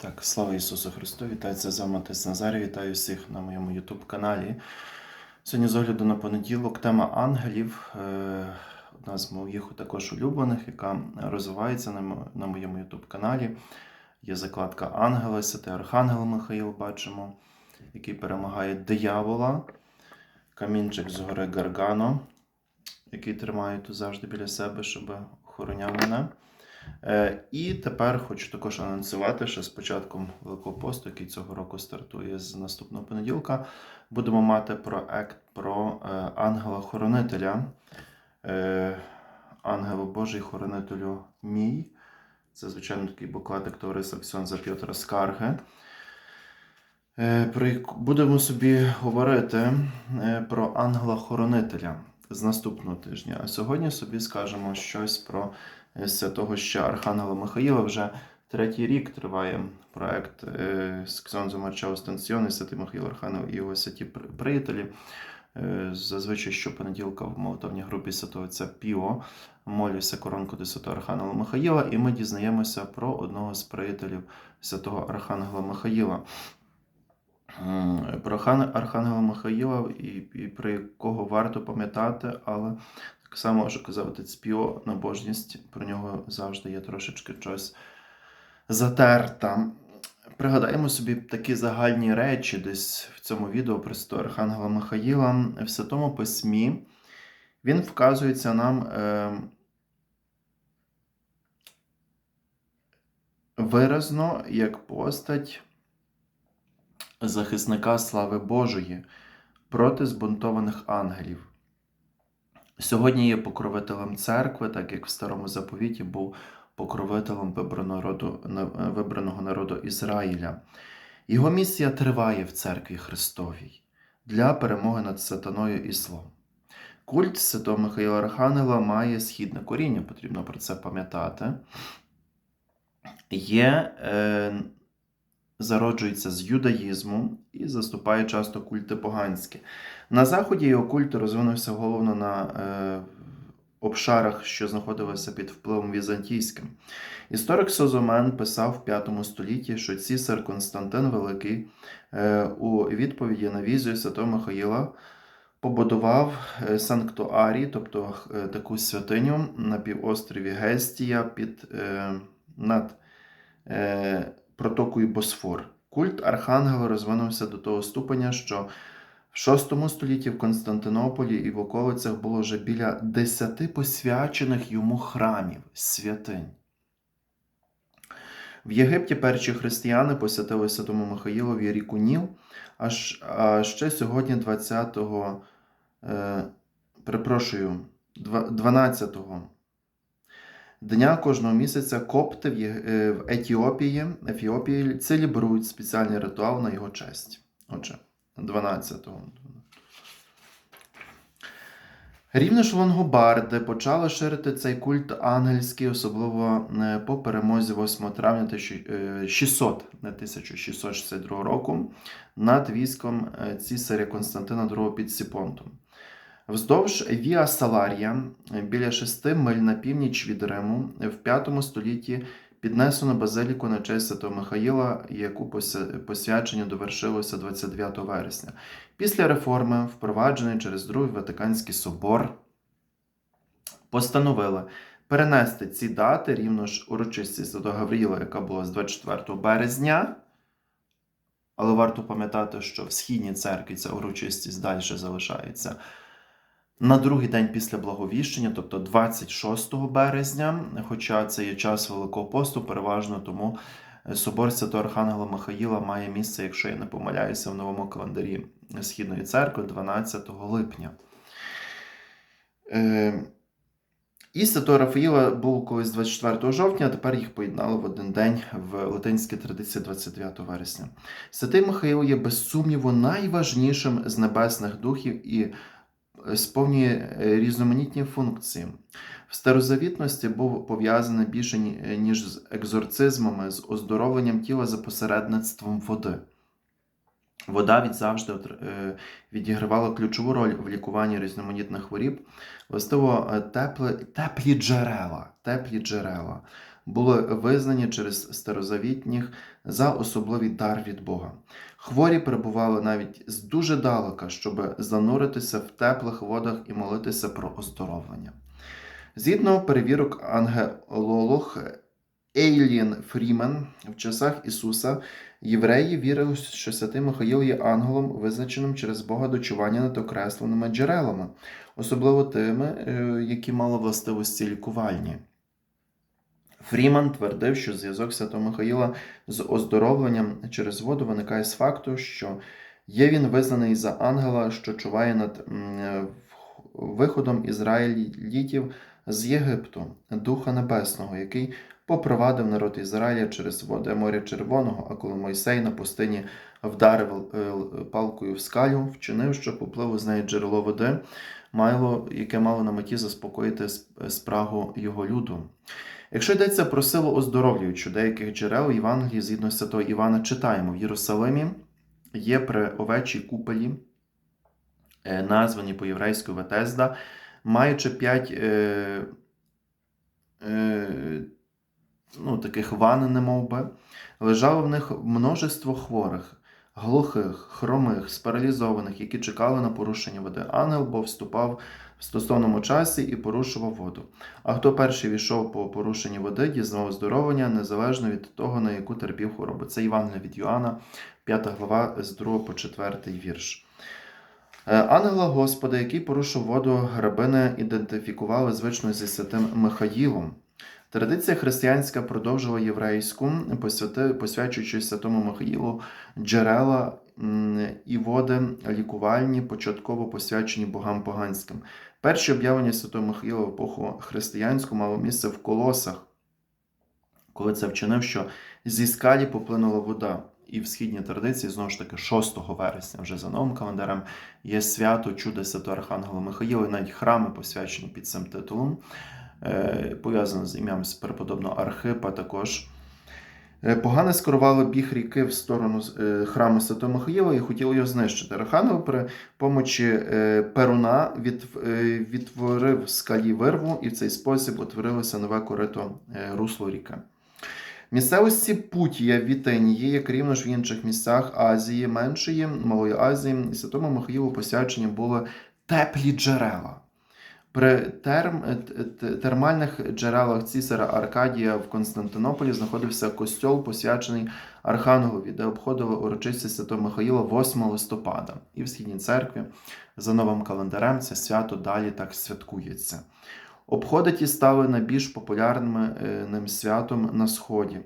Так, слава Ісусу Христу! Вітається з вами Отець Назарій. Вітаю всіх на моєму YouTube каналі. Сьогодні з огляду на понеділок тема ангелів. е, Одна з моїх також улюблених, яка розвивається на моєму YouTube каналі. Є закладка Ангела, святий Архангел Михаїл бачимо, який перемагає диявола. Камінчик з гори Гаргано, який тримаю тут завжди біля себе, щоб охороняв мене. Е, І тепер хочу також анонсувати, що з початком Великого посту, який цього року стартує з наступного понеділка, будемо мати проект про е, ангела-хоронителя. Е, Ангелу Божий, хоронителю мій. Це, звичайно, такий букладик товариства Ксьонза П'єтра Скарги. Будемо собі говорити про ангела-хоронителя з наступного тижня. А сьогодні собі скажемо щось про е, святого ще Архангела Михаїла. Вже третій рік триває проект е, з Ксьонзом Марча Останціони, Святий Михаїл Архангел і його святі при- приятелі. Е, Зазвичай щопонеділка в молитовній групі святого отця Піо молюся коронку до святого Архангела Михаїла, і ми дізнаємося про одного з приятелів святого Архангела Михаїла. Про Архангела Михаїла, і, і про якого варто пам'ятати, але так само, що казав отець Піо, набожність про нього завжди є трошечки щось затерта. Пригадаємо собі такі загальні речі десь в цьому відео про святого Архангела Михаїла. В Святому Письмі він вказується нам е, виразно як постать захисника слави Божої проти збунтованих ангелів. Сьогодні є покровителем церкви, так як в старому заповіті був покровителем вибраного народу, Ізраїля. Його місія триває в церкві Христовій для перемоги над сатаною і злом. Культ Святого Михаїла Архангела має східне коріння, потрібно про це пам'ятати. Є, е, зароджується з юдаїзму і заступає часто культи поганські. На Заході його культ розвинувся головно на е, обшарах, що знаходилися під впливом візантійським. Історик Созомен писав в V столітті, що цісар Константин Великий е, у відповіді на візію Святого Михаїла побудував е, санктуарій, тобто е, таку святиню на півострові Гестія під, е, над протокою Босфор. Культ Архангела розвинувся до того ступеня, що в VI столітті в Константинополі і в околицях було вже біля десяти посвячених йому храмів, святинь. В Єгипті перші християни посвятили Святому Михаїлові ріку Ніл, а ще сьогодні 20-го, е, перепрошую, 12-го дня кожного місяця копти в, е, Етіопії, Ефіопії целібрують спеціальний ритуал на його честь. Отже, 12-го. Рівно ж лонгобарди почали ширити цей культ ангельський, особливо е, по перемозі 8 травня 1600, 1662 року над військом е, цісаря Константина II під Сіпонтом. Вздовж Віа Саларія, біля шести миль на північ від Риму, в 5 столітті піднесено базиліку на честь Святого Михаїла, яку посвячення довершилося 29 вересня. Після реформи, впроваджений через Другий Ватиканський собор, постановили перенести ці дати рівно ж урочистість Святого Гавріла, яка була з 24 березня. Але варто пам'ятати, що в східній церкві ця урочистість далі залишається на другий день після благовіщення, тобто 26 березня, хоча це є час Великого посту, переважно тому е, собор Святого Архангела Михаїла має місце, якщо я не помиляюся, в новому календарі Східної церкви 12 липня. Е, І Святого Рафаїла був колись 24 жовтня, а тепер їх поєднали в один день в латинській традиції 29 вересня. Святий Михаїл є без сумніву найважнішим з небесних духів і сповнює е, різноманітні функції. В старозавітності був пов'язаний більше е, ніж з екзорцизмами, з оздоровленням тіла за посередництвом води. Вода від завжди е, відігравала ключову роль в лікуванні різноманітних хворіб. Властиво, теплі, теплі джерела, теплі джерела були визнані через старозавітніх за особливий дар від Бога. Хворі перебували навіть з дуже далека, щоб зануритися в теплих водах і молитися про оздоровлення. Згідно перевірок ангелолог Ейлін Фрімен в часах Ісуса євреї вірили, що святий Михаїл є ангелом, визначеним через Бога дочування над окресленими джерелами, особливо тими, е, які мали властивості лікувальні. Фріман твердив, що зв'язок Святого Михаїла з оздоровленням через воду виникає з факту, що є він визнаний за ангела, що чуває над виходом ізраїлітів з Єгипту, Духа Небесного, який попровадив народ Ізраїля через води моря Червоного, а коли Мойсей на пустині вдарив е, палкою в скалю, вчинив, що попливо з неї джерело води, мало, яке мало на меті заспокоїти спрагу його люду. Якщо йдеться про силу оздоровлюючу деяких джерел Євангелії, згідно з святого Івана, читаємо в Єрусалимі є при овечій куполі, е, названі по єврейську Ветезда, маючи п'ять е, е, ну, таких ван, немов би, лежало в них множество хворих, глухих, хромих, спаралізованих, які чекали на порушення води. Ангел бо вступав в стосовному часі і порушував воду. А хто перший війшов по порушенні води, дізнав оздоровлення незалежно від того, на яку терпів хворобу. Це Івангелія від Йоанна, 5 глава з 2 по 4 вірш. Е, Ангела Господа, який порушив воду, грабини ідентифікували звично зі святим Михаїлом. Традиція християнська продовжила єврейську, посвячуючи святому Михаїлу джерела і води лікувальні, початково посвячені богам поганським. Перші об'явлення святого Михаїла в епоху християнську мало місце в колосах, коли це вчинив, що зі скалі поплинула вода. І в східній традиції, знову ж таки, 6 вересня, вже за новим календарем, є свято чуда Святого Архангела Михаїла, і навіть храми посвячені під цим титулом, е, пов'язано з ім'ям преподобного Архипа також. Е, Погане скерували біг ріки в сторону е, храму Святого Михаїла і хотіли його знищити. Архангел при помочі Перуна відтворив скалі вирву, і в цей спосіб утворилося нове корито русло ріки. Місцевості Путія в Вітинії, як рівно ж в інших місцях Азії, Меншої, Малої Азії, Святому Михаїлу посвячені були теплі джерела. При терм, е, т- термальних джерелах цісара Аркадія в Константинополі знаходився костьол, посвячений Архангелові, де обходили урочистість Святого Михаїла 8 листопада. І в східній церкві за новим календарем це свято далі так святкується. Обходи ті стали найбільш популярним е, святом на Сході.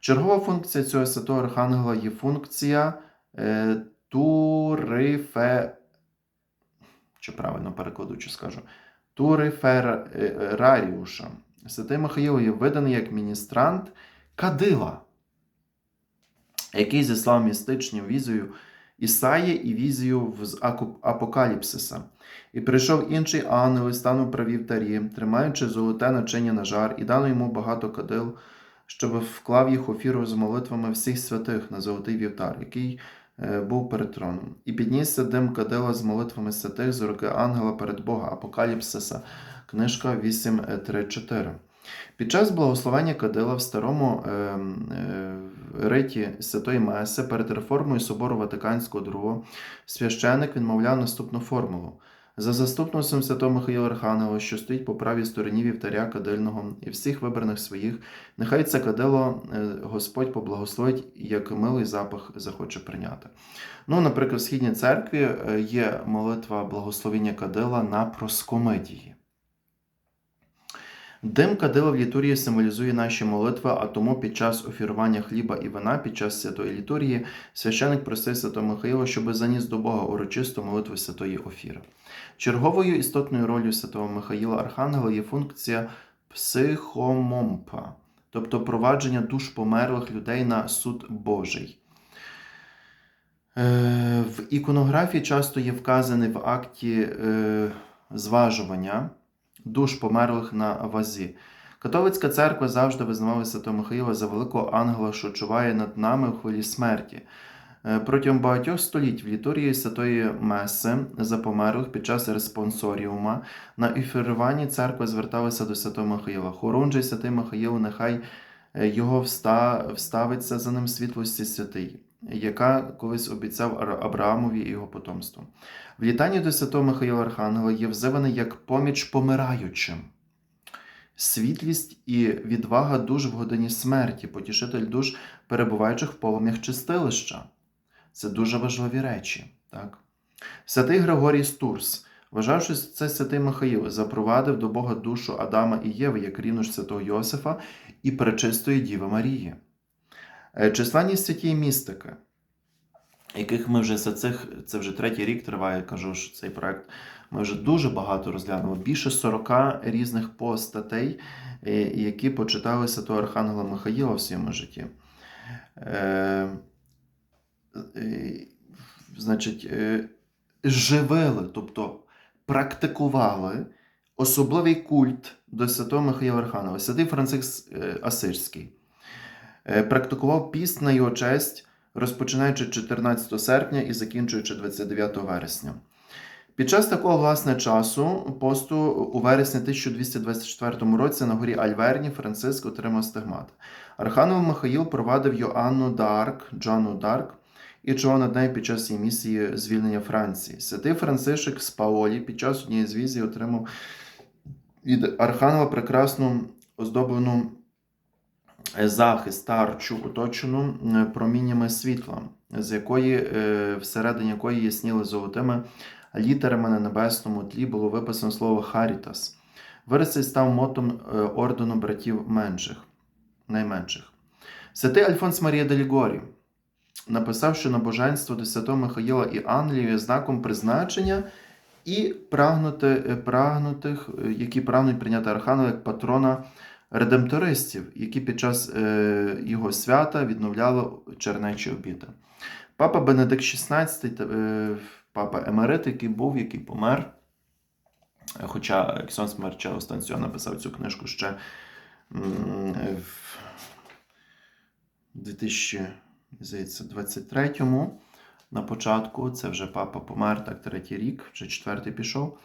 Чергова функція цього святого Архангела є функція е, турифе. Чи правильно перекладу, чи скажу? Турифераріуша. Святий Михаїл є виданий як міністрант Кадила, який зіслав містичну візію Ісаї і візію з Апокаліпсиса. І прийшов інший ангел і станув при вівтарі, тримаючи золоте начиння на жар, і дано йому багато кадил, щоб вклав їх офіру з молитвами всіх святих на золотий вівтар, який е, був перед троном. І піднісся дим кадила з молитвами святих з руки ангела перед Бога, Апокаліпсиса, книжка 8.3.4. Під час благословення кадила в старому е, е, риті Святої Меси перед реформою Собору Ватиканського II священик відмовляв наступну формулу. За заступництвом святого Михаїла Архангела, що стоїть по правій стороні вівтаря кадильного і всіх вибраних своїх, нехай це кадило е, Господь поблагословить, як милий запах захоче прийняти. Ну, наприклад, в східній церкві е, є молитва благословення кадила на проскомидії. Дим кадила в літургії символізує наші молитви, а тому під час офірування хліба і вина під час святої літургії священик просив Святого Михаїла, щоб заніс до Бога урочисту молитву святої офіри. Черговою істотною ролью Святого Михаїла Архангела є функція психомомпа, тобто провадження душ померлих людей на суд Божий. Е, В іконографії часто є вказаний в акті е, зважування душ померлих на вазі. Католицька церква завжди визнавала Святого Михаїла за великого ангела, що чуває над нами в хвилі смерті. Е, Протягом багатьох століть в літургії Святої Меси за померлих під час респонсоріума на ефіруванні церква зверталася до Святого Михаїла. Хорунжий Святий Михаїл, нехай е, його вста... вставиться за ним світлості святий, яка колись обіцяв Авраамові і його потомству. В літанні до Святого Михаїла Архангела є взиваний як поміч помираючим. Світлість і відвага душ в годині смерті, потішитель душ, перебуваючих в полум'ях чистилища. Це дуже важливі речі. Так? Святий Григорій Стурс, вважавши це святий Михаїл, запровадив до Бога душу Адама і Єви як рівно святого Йосифа і пречистої Діви Марії. Е, Численні святі містики, яких ми вже за цих, це вже третій рік триває, кажу, що цей проект. Ми вже дуже багато розглянули, більше 40 різних постатей, е, які почитали святого Архангела Михаїла в своєму житті. Е, значить, живили, тобто практикували особливий культ до святого Михаїла Архангела. Святий Франциск Асирський практикував піст на його честь, розпочинаючи 14 серпня і закінчуючи 29 вересня. Під час такого власне часу посту у вересні 1224 році на горі Альверні Франциск отримав стигмат. Архангел Михаїл провадив Йоанну Дарк, Джоанну Дарк і чого над нею під час її місії звільнення Франції. Святий Францишек з Паолі під час однієї з візій отримав від Архангела прекрасну оздоблену е, захист, тарчу, оточену е, проміннями світла, з якої, е, всередині якої ясніли золотими літерами на небесному тлі було виписано слово Харітас. Вираз став мотом е, ордену братів менших, найменших. Святий Альфонс Марія Делігорі написав, що набоженство до святого Михаїла і Англії є знаком призначення і прагнути, е, прагнутих, е, які прагнуть прийняти Архангела як патрона редемтористів, які під час е, його свята відновляли чернечі обіди. Папа Бенедикт XVI, е, папа Емерит, який був, який помер. Хоча Ксьон Смерча Останціо написав цю книжку ще в 2023-му на початку. Це вже папа помер, так третій рік, вже четвертий пішов.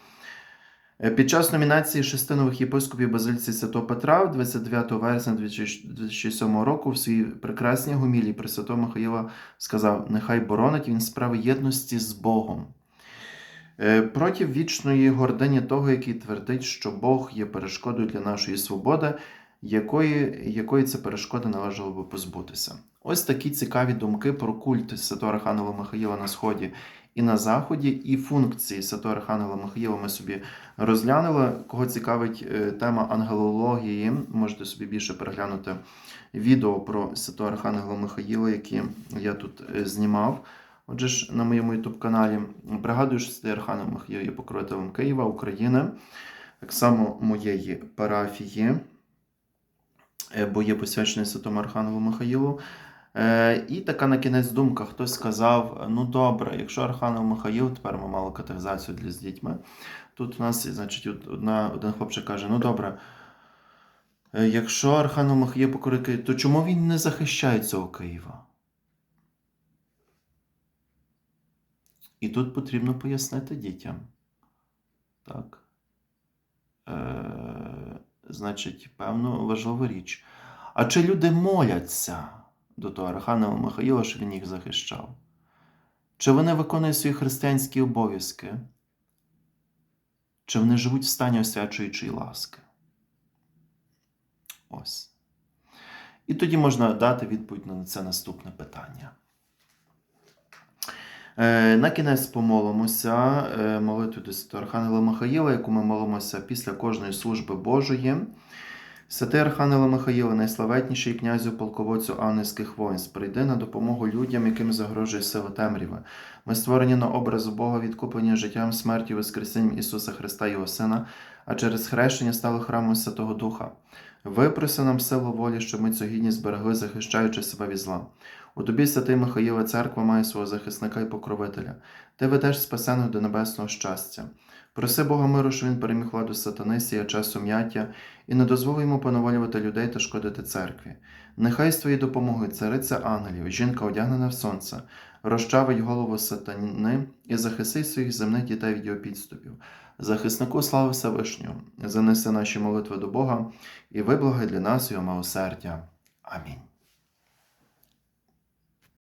Е, Під час номінації шести нових єпископів Базильці Святого Петра 29 вересня 2007 року в своїй прекрасній гумілі при Святого Михаїла сказав: Нехай боронить він справи єдності з Богом. Е, Проти вічної гордині того, який твердить, що Бог є перешкодою для нашої свободи, якої, якої це перешкоди належало би позбутися. Ось такі цікаві думки про культ Святого Архангела Михаїла на Сході і на Заході, і функції Святого Архангела Михаїла ми собі розглянули. Кого цікавить е, тема ангелології, можете собі більше переглянути відео про Святого Архангела Михаїла, які я тут е, знімав. Отже ж, на моєму youtube каналі пригадую, що Святий Архангел Михаїл є покровителем Києва, України, так само моєї парафії, е, бо є посвячений Святому Архангелу Михаїлу. Е, І така на кінець думка, хтось сказав: ну добре, якщо Архангел Михаїл, тепер ми мали катехізацію для з дітьми. Тут у нас, значить, одна, один хлопчик каже: ну добре, е, якщо Архангел Михаїл покорить Київ, то чому він не захищає цього Києва? І тут потрібно пояснити дітям. Так. Е, значить, певну важливу річ. А чи люди моляться до того Архангела Михаїла, що він їх захищав? Чи вони виконують свої християнські обов'язки? Чи вони живуть в стані освячуючої ласки? Ось. І тоді можна дати відповідь на це наступне питання. Е, На кінець помолимося е, молитву до Святого Архангела Михаїла, яку ми молимося після кожної служби Божої. Святий Архангела Михаїла, найславетніший князю полководцю ангельських воїнств, прийди на допомогу людям, яким загрожує сила темряви. Ми створені на образ Бога, відкуплені життям, смертю, Воскресінням Ісуса Христа, Його Сина, а через хрещення стали храмом Святого Духа. Випроси нам силу волі, щоб ми цю гідність зберегли, захищаючи себе від зла. У тобі, святий Михаїле, церква має свого захисника і покровителя. Ти ведеш спасених до небесного щастя. Проси Бога миру, що він переміг владу сатани, сія час сум'яття, і не дозволив йому поневолювати людей та шкодити церкві. Нехай з твоєю допомогою цариця ангелів, жінка одягнена в сонце, розчавить голову сатани і захисти своїх земних дітей від його підступів. Захиснику слави Всевишнього, занеси наші молитви до Бога і виблагай для нас його милосердя. Амінь.